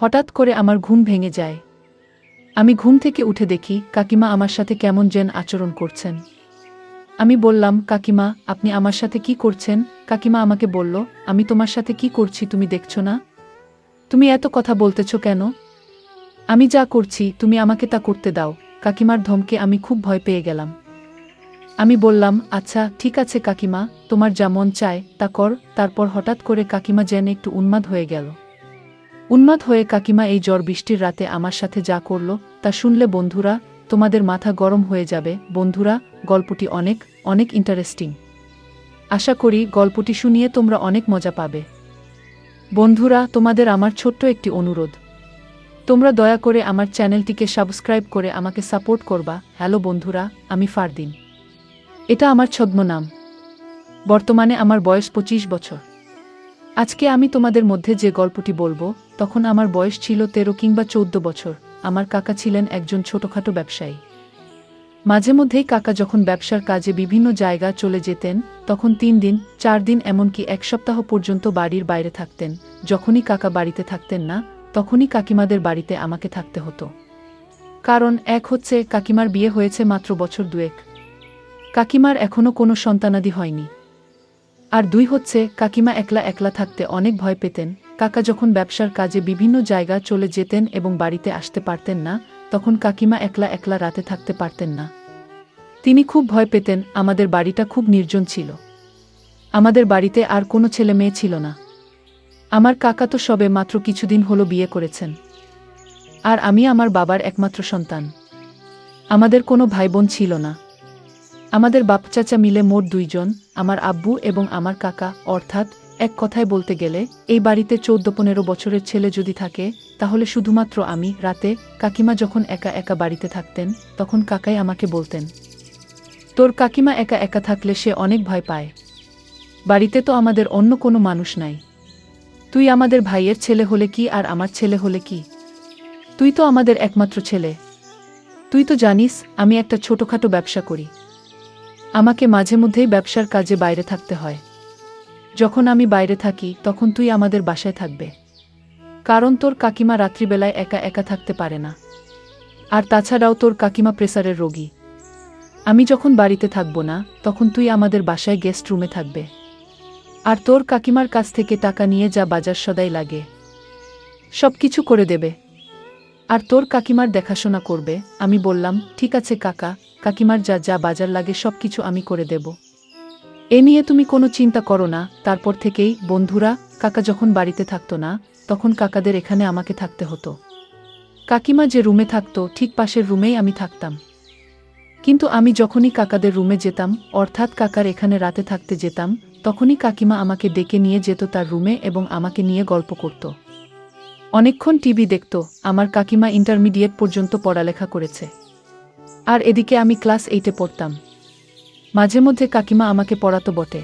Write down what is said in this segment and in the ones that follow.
হঠাৎ করে আমার ঘুম ভেঙে যায়। আমি ঘুম থেকে উঠে দেখি কাকিমা আমার সাথে কেমন যেন আচরণ করছেন। আমি বললাম, কাকিমা, আপনি আমার সাথে কি করছেন? কাকিমা আমাকে বলল, আমি তোমার সাথে কি করছি তুমি দেখছ না? তুমি এত কথা বলতেছ কেন? আমি যা করছি, তুমি আমাকে তা করতে দাও। কাকিমার ধমকে আমি খুব ভয় পেয়ে গেলাম। আমি বললাম আচ্ছা ঠিক আছে কাকিমা, তোমার যা মন চায় তা কর। তারপর হঠাৎ করে কাকিমা যেন একটু উন্মাদ হয়ে গেল। উন্মাদ হয়ে কাকিমা এই জ্বর বৃষ্টির রাতে আমার সাথে যা করল, তা শুনলে বন্ধুরা, তোমাদের মাথা গরম হয়ে যাবে। বন্ধুরা, গল্পটি অনেক অনেক ইন্টারেস্টিং আশা করি গল্পটি শুনিয়ে তোমরা অনেক মজা পাবে। বন্ধুরা, তোমাদের আমার ছোট্ট একটি অনুরোধ। তোমরা দয়া করে আমার চ্যানেলটিকে সাবস্ক্রাইব করে আমাকে সাপোর্ট করবা। হ্যালো বন্ধুরা, আমি ফারদিন। এটা আমার ছদ্মনাম। বর্তমানে আমার বয়স পঁচিশ বছর। আজকে আমি তোমাদের মধ্যে যে গল্পটি বলব, তখন আমার বয়স ছিল তেরো কিংবা চৌদ্দ বছর। আমার কাকা ছিলেন একজন ছোটখাটো ব্যবসায়ী। মাঝে মধ্যেই কাকা যখন ব্যবসার কাজে বিভিন্ন জায়গা চলে যেতেন, তখন তিন দিন, চার দিন এমনকি এক সপ্তাহ পর্যন্ত বাড়ির বাইরে থাকতেন। যখনই কাকা বাড়িতে থাকতেন না, তখনই কাকিমাদের বাড়িতে আমাকে থাকতে হতো। কারণ এক হচ্ছে কাকিমার বিয়ে হয়েছে মাত্র বছর দুয়েক। কাকিমার এখনও কোনো সন্তানাদি হয়নি। আর দুই হচ্ছে, কাকিমা একলা একলা থাকতে অনেক ভয় পেতেন। কাকা যখন ব্যবসার কাজে বিভিন্ন জায়গা চলে যেতেন এবং বাড়িতে আসতে পারতেন না, তখন কাকিমা একলা একলা রাতে থাকতে পারতেন না। তিনি খুব ভয় পেতেন, আমাদের বাড়িটা খুব নির্জন ছিল। আমাদের বাড়িতে আর কোনো ছেলে মেয়ে ছিল না। আমার কাকা তো সবে মাত্র কিছুদিন হলো বিয়ে করেছেন। আর আমি আমার বাবার একমাত্র সন্তান। আমাদের কোনো ভাই বোন ছিল না। আমাদের বাপ চাচা মিলে মোট দুইজন, আমার আব্বু এবং আমার কাকা। অর্থাৎ, এক কথায় বলতে গেলে, এই বাড়িতে চৌদ্দ পনেরো বছরের ছেলে যদি থাকে, তাহলে শুধুমাত্র আমি, রাতে, কাকিমা যখন একা একা বাড়িতে থাকতেন, তখন কাকাই আমাকে বলতেন, তোর কাকিমা একা একা থাকলে সে অনেক ভয় পায়। বাড়িতে তো আমাদের অন্য কোনো মানুষ নাই। তুই আমাদের ভাইয়ের ছেলে হলে কি আর আমার ছেলে হলে কি? তুই তো আমাদের একমাত্র ছেলে। তুই তো জানিস, আমি একটা ছোটোখাটো ব্যবসা করি। আমাকে মাঝে মধ্যেই ব্যবসার কাজে বাইরে থাকতে হয়। যখন আমি বাইরে থাকি, তখন তুই আমাদের বাসায় থাকবে। কারণ তোর কাকিমা রাত্রিবেলায় একা একা থাকতে পারে না। আর তাছাড়াও তোর কাকিমা প্রেসারের রোগী। আমি যখন বাড়িতে থাকব না, তখন তুই আমাদের বাসায় গেস্ট রুমে থাকবে। আর তোর কাকিমার কাছ থেকে টাকা নিয়ে যা বাজার সদাই লাগে। সব কিছু করে দেবে। আর তোর কাকিমার দেখাশোনা করবে। আমি বললাম, ঠিক আছে কাকা, কাকিমার যা যা বাজার লাগে সব কিছু আমি করে দেব। এ নিয়ে তুমি কোনো চিন্তা করো না। তারপর থেকেই, বন্ধুরা, কাকা যখন বাড়িতে থাকতো না, তখন কাকাদের এখানে আমাকে থাকতে হতো। কাকিমা যে রুমে থাকতো, ঠিক পাশের রুমেই আমি থাকতাম। কিন্তু আমি যখনই কাকাদের রুমে যেতাম, অর্থাৎ কাকার এখানে রাতে থাকতে যেতাম, তখনই কাকিমা আমাকে ডেকে নিয়ে যেত তার রুমে এবং আমাকে নিয়ে গল্প করত। অনেকক্ষণ টিভি দেখত, আমার কাকিমা ইন্টারমিডিয়েট পর্যন্ত পড়ালেখা করেছে। আর এদিকে আমি ক্লাস এইটে পড়তাম। মাঝে মধ্যে কাকিমা আমাকে পড়াতো বটে।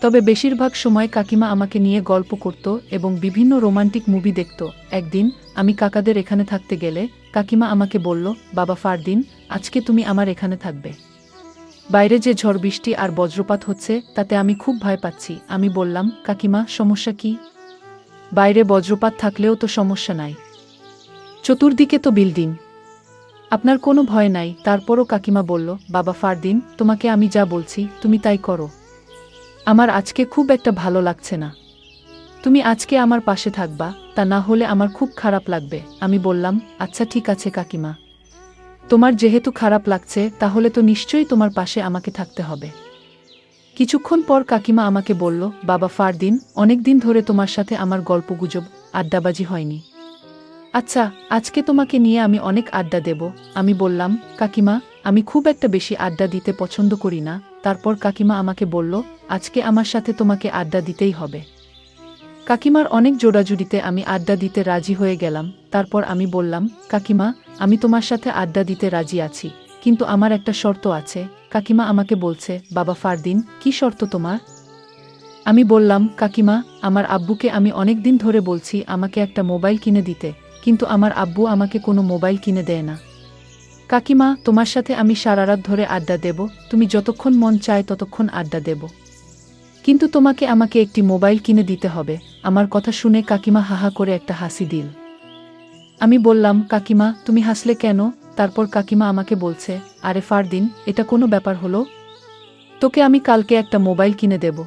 তবে বেশিরভাগ সময় কাকিমা আমাকে নিয়ে গল্প করত এবং বিভিন্ন রোমান্টিক মুভি দেখত। একদিন আমি কাকাদের এখানে থাকতে গেলে কাকিমা আমাকে বলল, বাবা ফারদিন, আজকে তুমি আমার এখানে থাকবে। বাইরে যে ঝড় বৃষ্টি আর বজ্রপাত হচ্ছে, তাতে আমি খুব ভয় পাচ্ছি। আমি বললাম, কাকিমা, সমস্যা কি? বাইরে বজ্রপাত থাকলেও তো সমস্যা নাই। চতুর্দিকে তো বিল্ডিং। আপনার কোনো ভয় নাই, তারপরও কাকিমা বলল, বাবা ফারদিন, তোমাকে আমি যা বলছি, তুমি তাই করো। আমার আজকে খুব একটা ভালো লাগছে না। তুমি আজকে আমার পাশে থাকবা, তা না হলে আমার খুব খারাপ লাগবে। আমি বললাম আচ্ছা ঠিক আছে কাকিমা। তোমার যেহেতু খারাপ লাগছে, তাহলে তো নিশ্চয়ই তোমার পাশে আমাকে থাকতে হবে। কিছুক্ষণ পর কাকিমা আমাকে বলল, বাবা ফারদিন, অনেক দিন ধরে তোমার সাথে আমার গল্পগুজব আড্ডাবাজি হয়নি। আচ্ছা আজকে তোমাকে নিয়ে আমি অনেক আড্ডা দেব। আমি বললাম, কাকিমা, আমি খুব একটা বেশি আড্ডা দিতে পছন্দ করি না। তারপর কাকিমা আমাকে বলল, আজকে আমার সাথে তোমাকে আড্ডা দিতেই হবে। কাকিমার অনেক জোড়াজুড়িতে আমি আড্ডা দিতে রাজি হয়ে গেলাম। তারপর আমি বললাম, কাকিমা, আমি তোমার সাথে আড্ডা দিতে রাজি আছি। কিন্তু আমার একটা শর্ত আছে। কাকিমা আমাকে বলছে, বাবা ফারদিন, কি শর্ত তোমার? আমি বললাম, কাকিমা, আমার আব্বুকে আমি অনেক দিন ধরে বলছি আমাকে একটা মোবাইল কিনে দিতে, কিন্তু আমার আব্বু আমাকে কোনো মোবাইল কিনে দেয় না। কাকিমা, তোমার সাথে আমি সারা রাত ধরে আড্ডা দেব, তুমি যতক্ষণ মন চায় ততক্ষণ আড্ডা দেব। কিন্তু তোমাকে আমাকে একটি মোবাইল কিনে দিতে হবে, আমার কথা শুনে কাকিমা হাহা করে একটা হাসি দিল। আমি বললাম, কাকিমা, তুমি হাসলে কেন? তারপর কাকিমা আমাকে বলছে, আরে ফারদিন, এটা কোনো ব্যাপার হলো? তোকে আমি কালকে একটা মোবাইল কিনে দেব।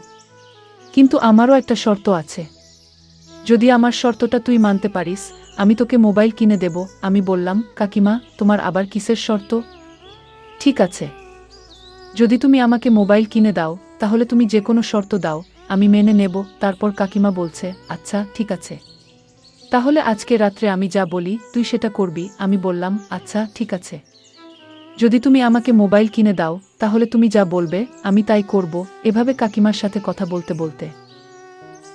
কিন্তু আমারও একটা শর্ত আছে। যদি আমার শর্তটা তুই মানতে পারিস, আমি তোকে মোবাইল কিনে দেব। আমি বললাম, কাকিমা, তোমার আবার কিসের শর্ত? ঠিক আছে। যদি তুমি আমাকে মোবাইল কিনে দাও, তাহলে তুমি যে কোনো শর্ত দাও, আমি মেনে নেব। তারপর কাকিমা বলছে আচ্ছা ঠিক আছে। তাহলে আজকে রাত্রে আমি যা বলি, তুই সেটা করবি। আমি বললাম আচ্ছা ঠিক আছে। যদি তুমি আমাকে মোবাইল কিনে দাও, তাহলে তুমি যা বলবে, আমি তাই করব। এভাবে কাকিমার সাথে কথা বলতে বলতে।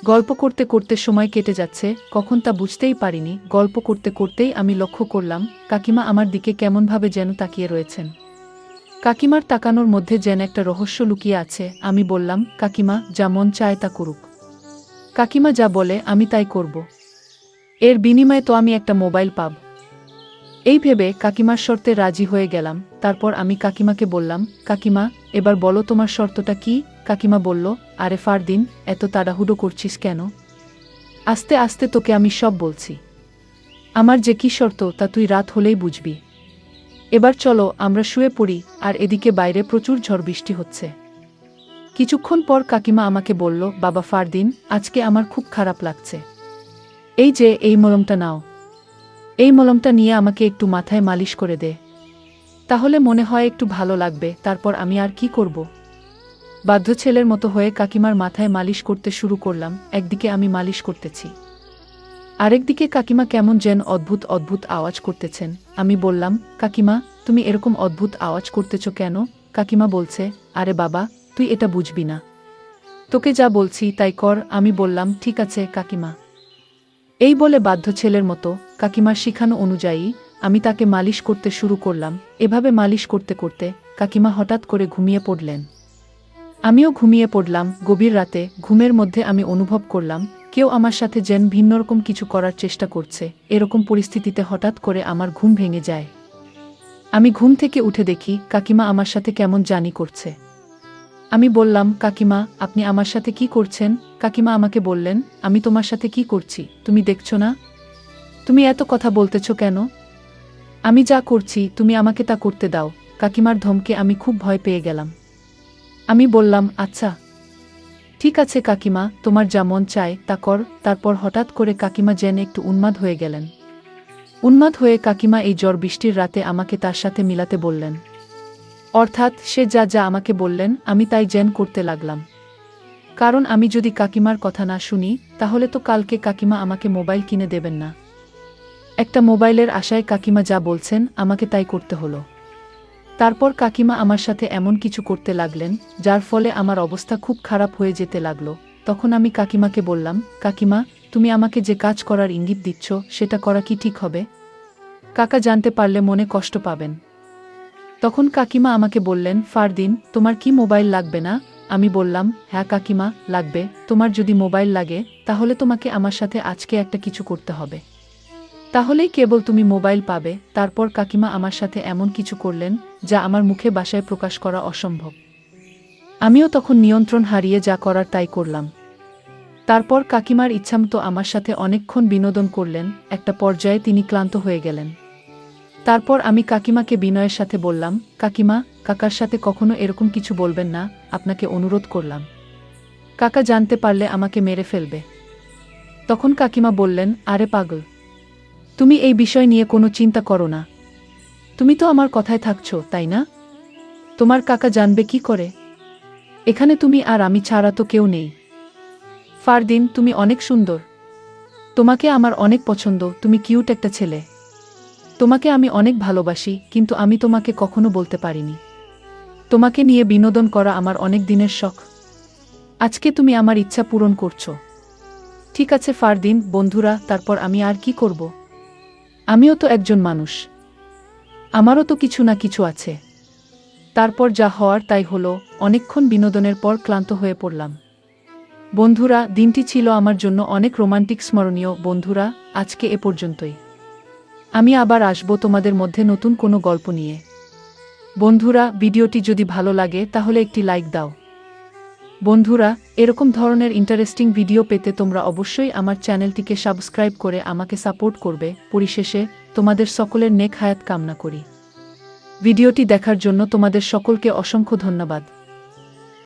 গল্প করতে করতে সময় কেটে যাচ্ছে, কখন তা বুঝতেই পারিনি। গল্প করতে করতেই আমি লক্ষ্য করলাম, কাকিমা আমার দিকে কেমনভাবে যেন তাকিয়ে রয়েছেন। কাকিমার তাকানোর মধ্যে যেন একটা রহস্য লুকিয়ে আছে। আমি বললাম, কাকিমা, যা মন চায় তা করুক। কাকিমা যা বলে, আমি তাই করব। এর বিনিময়ে তো আমি একটা মোবাইল পাব। এই ভেবে কাকিমার শর্তে রাজি হয়ে গেলাম। তারপর আমি কাকিমাকে বললাম, কাকিমা, এবার বলো তোমার শর্তটা কি? কাকিমা বলল, আরে ফারদিন, এত তাড়াহুড়ো করছিস কেন? আস্তে আস্তে তোকে আমি সব বলছি। আমার যে কি শর্ত, তা তুই রাত হলেই বুঝবি। এবার চলো, আমরা শুয়ে পড়ি, আর এদিকে বাইরে প্রচুর ঝড় বৃষ্টি হচ্ছে। কিছুক্ষণ পর কাকিমা আমাকে বলল, বাবা ফারদিন, আজকে আমার খুব খারাপ লাগছে। এই যে, এই মলমটা নাও। এই মলমটা নিয়ে আমাকে একটু মাথায় মালিশ করে দে। তাহলে মনে হয় একটু ভালো লাগবে, তারপর আমি আর কি করব? বাধ্য ছেলের মতো হয়ে কাকিমার মাথায় মালিশ করতে শুরু করলাম, একদিকে আমি মালিশ করতেছি। আরেকদিকে কাকিমা কেমন যেন অদ্ভুত অদ্ভুত আওয়াজ করতেছেন। আমি বললাম, কাকিমা, তুমি এরকম অদ্ভুত আওয়াজ করতেছ কেন? কাকিমা বলছে, আরে বাবা, তুই এটা বুঝবি না। তোকে যা বলছি তাই কর। আমি বললাম, ঠিক আছে, কাকিমা। এই বলে বাধ্য ছেলের মতো কাকিমার শিখানো অনুযায়ী আমি তাকে মালিশ করতে শুরু করলাম। এভাবে মালিশ করতে করতে কাকিমা হঠাৎ করে ঘুমিয়ে পড়লেন। আমিও ঘুমিয়ে পড়লাম। গভীর রাতে ঘুমের মধ্যে আমি অনুভব করলাম, কেউ আমার সাথে যেন ভিন্নরকম কিছু করার চেষ্টা করছে। এরকম পরিস্থিতিতে হঠাৎ করে আমার ঘুম ভেঙে যায়। আমি ঘুম থেকে উঠে দেখি কাকিমা আমার সাথে কেমন জানি করছে। আমি বললাম, কাকিমা, আপনি আমার সাথে কি করছেন? কাকিমা আমাকে বললেন, আমি তোমার সাথে কি করছি? তুমি দেখছ না? তুমি এত কথা বলতেছ কেন? আমি যা করছি, তুমি আমাকে তা করতে দাও। কাকিমার ধমকে আমি খুব ভয় পেয়ে গেলাম। আমি বললাম আচ্ছা। ঠিক আছে কাকিমা, তোমার যা মন চায় তা কর। তারপর হঠাৎ করে কাকিমা যেন একটু উন্মাদ হয়ে গেলেন। উন্মাদ হয়ে কাকিমা এই জ্বর বৃষ্টির রাতে আমাকে তার সাথে মিলাতে বললেন অর্থাৎ সে যা যা আমাকে বললেন, আমি তাই জেন করতে লাগলাম। কারণ আমি যদি কাকিমার কথা না শুনি, তাহলে তো কালকে কাকিমা আমাকে মোবাইল কিনে দেবেন না। একটা মোবাইলের আশায় কাকিমা যা বলছেন, আমাকে তাই করতে হলো। তারপর কাকিমা আমার সাথে এমন কিছু করতে লাগলেন, যার ফলে আমার অবস্থা খুব খারাপ হয়ে যেতে লাগল। তখন আমি কাকিমাকে বললাম, কাকিমা, তুমি আমাকে যে কাজ করার ইঙ্গিত দিচ্ছ, সেটা করা কি ঠিক হবে? কাকা জানতে পারলে মনে কষ্ট পাবেন। তখন কাকিমা আমাকে বললেন, ফারদিন, তোমার কি মোবাইল লাগবে না? আমি বললাম হ্যাঁ কাকিমা, লাগবে। তোমার যদি মোবাইল লাগে, তাহলে তোমাকে আমার সাথে আজকে একটা কিছু করতে হবে। তাহলেই কেবল তুমি মোবাইল পাবে। তারপর কাকিমা আমার সাথে এমন কিছু করলেন, যা আমার মুখে বাসায় প্রকাশ করা অসম্ভব। আমিও তখন নিয়ন্ত্রণ হারিয়ে যা করার তাই করলাম। তারপর কাকিমার ইচ্ছামতো আমার সাথে অনেকক্ষণ বিনোদন করলেন। একটা পর্যায়ে তিনি ক্লান্ত হয়ে গেলেন। তারপর আমি কাকিমাকে বিনয়ের সাথে বললাম, কাকিমা, কাকার সাথে কখনো এরকম কিছু বলবেন না, আপনাকে অনুরোধ করলাম। কাকা জানতে পারলে আমাকে মেরে ফেলবে। তখন কাকিমা বললেন, আরে পাগল, তুমি এই বিষয় নিয়ে কোনো চিন্তা করো না। তুমি তো আমার কথায় থাকছো, তাই না? তোমার কাকা জানবে কি করে? এখানে তুমি আর আমি ছাড়া তো কেউ নেই। ফারদিন, তুমি অনেক সুন্দর। তোমাকে আমার অনেক পছন্দ, তুমি কিউট একটা ছেলে। তোমাকে আমি অনেক ভালোবাসি, কিন্তু আমি তোমাকে কখনো বলতে পারিনি। তোমাকে নিয়ে বিনোদন করা আমার অনেক দিনের শখ। আজকে তুমি আমার ইচ্ছা পূরণ করছ। ঠিক আছে ফারদিন, বন্ধুরা, তারপর আমি আর কি করব? আমিও তো একজন মানুষ। আমারও তো কিছু না কিছু আছে। তারপর যা হওয়ার তাই হলো, অনেকক্ষণ বিনোদনের পর ক্লান্ত হয়ে পড়লাম। বন্ধুরা, দিনটি ছিল আমার জন্য অনেক রোমান্টিক, স্মরণীয়। বন্ধুরা, আজকে এ পর্যন্তই। আমি আবার আসব তোমাদের মধ্যে নতুন কোনো গল্প নিয়ে। বন্ধুরা, ভিডিওটি যদি ভালো লাগে, তাহলে একটি লাইক দাও। বন্ধুরা, এরকম ধরনের ইন্টারেস্টিং ভিডিও পেতে তোমরা অবশ্যই আমার চ্যানেলটিকে সাবস্ক্রাইব করে আমাকে সাপোর্ট করবে। পরিশেষে, তোমাদের সকলের নেক হায়াত কামনা করি। ভিডিওটি দেখার জন্য তোমাদের সকলকে অসংখ্য ধন্যবাদ।